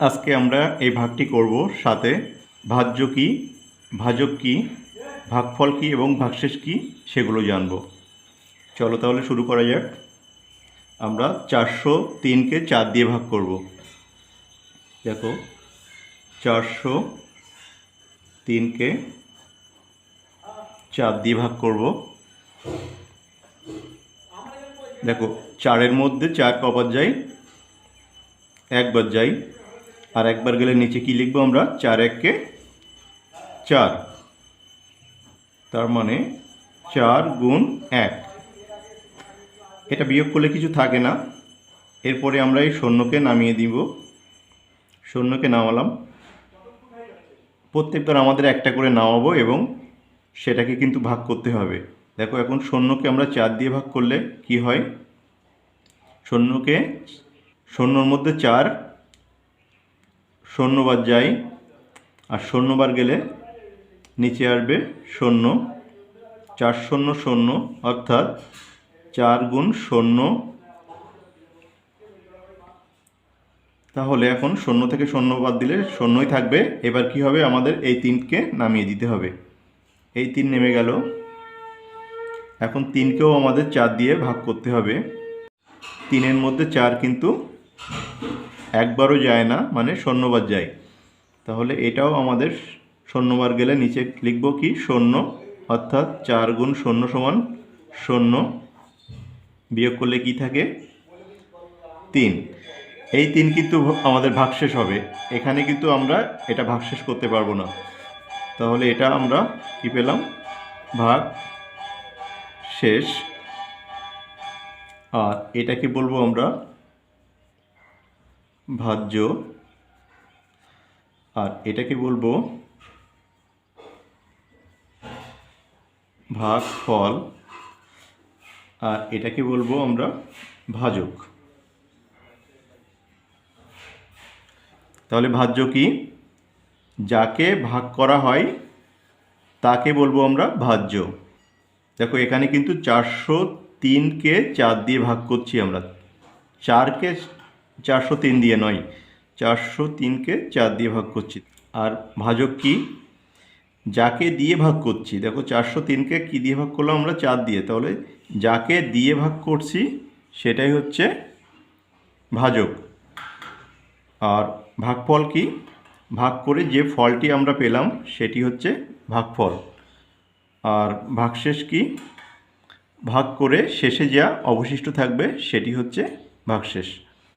আজকে আমরা এই ভাগটি করব সাথে ভাজ্য কী, ভাজক কী, ভাগফল কী এবং ভাগশেষ কী সেগুলো জানব। চলো তাহলে শুরু করা যাক। আমরা চারশো তিনকে চার দিয়ে ভাগ করব। দেখো, চারশো তিনকে চার দিয়ে ভাগ করব। দেখো, চারের মধ্যে চার কবার যাই একবার যাই আর একবার গেলে নিচে কি লিখব আমরা? চার এককে চার। তার মানে চার গুণ এক। এটা বিয়োগ করলে কিছু থাকে না। এরপরে আমরা এই শূন্যকে নামিয়ে দিব। শূন্যকে নামালাম। প্রত্যেকবার আমাদের একটা করে নামাবো এবং সেটাকে কিন্তু ভাগ করতে হবে। দেখো এখন শূন্যকে আমরা চার দিয়ে ভাগ করলে কি হয়? শূন্যকে, শূন্যর মধ্যে চার শূন্যবার যাই, আর শূন্যবার গেলে নিচে আসবে শূন্য, চার শূন্য শূন্য, অর্থাৎ চার গুণ শূন্য। তাহলে এখন শূন্য থেকে শূন্য বাদ দিলে শূন্যই থাকবে। এবার কি হবে? আমাদের এই তিনকে নামিয়ে দিতে হবে। এই তিন নেমে গেল। এখন তিনকেও আমাদের চার দিয়ে ভাগ করতে হবে। তিনের মধ্যে চার কিন্তু একবারও যায় না মানে শূন্যবার যায়। তাহলে এটাও আমাদের শূন্যবার গেলে নিচে লিখব কি? শূন্য অর্থাৎ চার গুণ শূন্য সমান শূন্য বিয়োগ করলে কি থাকে? তিন। এই তিন কিন্তু আমাদের ভাগশেষ হবে। এখানে কিন্তু আমরা এটা ভাগশেষ করতে পারব না। তাহলে এটা আমরা কি পেলাম? ভাগ শেষ আর এটাকে বলব আমরা ভাজ্য। আর এটাকে বলব ভাগ ফল। আর এটাকে বলব আমরা ভাজক। তাহলে ভাজ্য কি? যাকে ভাগ করা হয়, তাকে বলব আমরা ভাজ্য। দেখো, এখানে কিন্তু চারশো তিনকে চার দিয়ে ভাগ করছি আমরা। চারকে চারশো তিন দিয়ে নয়, চারশো তিনকে চার দিয়ে ভাগ করছি। আর ভাজক কি? যাকে দিয়ে ভাগ করছি, দেখো চারশো তিনকে কী দিয়ে ভাগ করলাম আমরা? চার দিয়ে। তাহলে যাকে দিয়ে ভাগ করছি, সেটাই হচ্ছে ভাজক। আর ভাগফল কি? ভাগ করে যে ফলটি আমরা পেলাম, সেটি হচ্ছে ভাগফল। আর ভাগশেষ কি? ভাগ করে শেষে যা অবশিষ্ট থাকবে, সেটি হচ্ছে ভাগশেষ।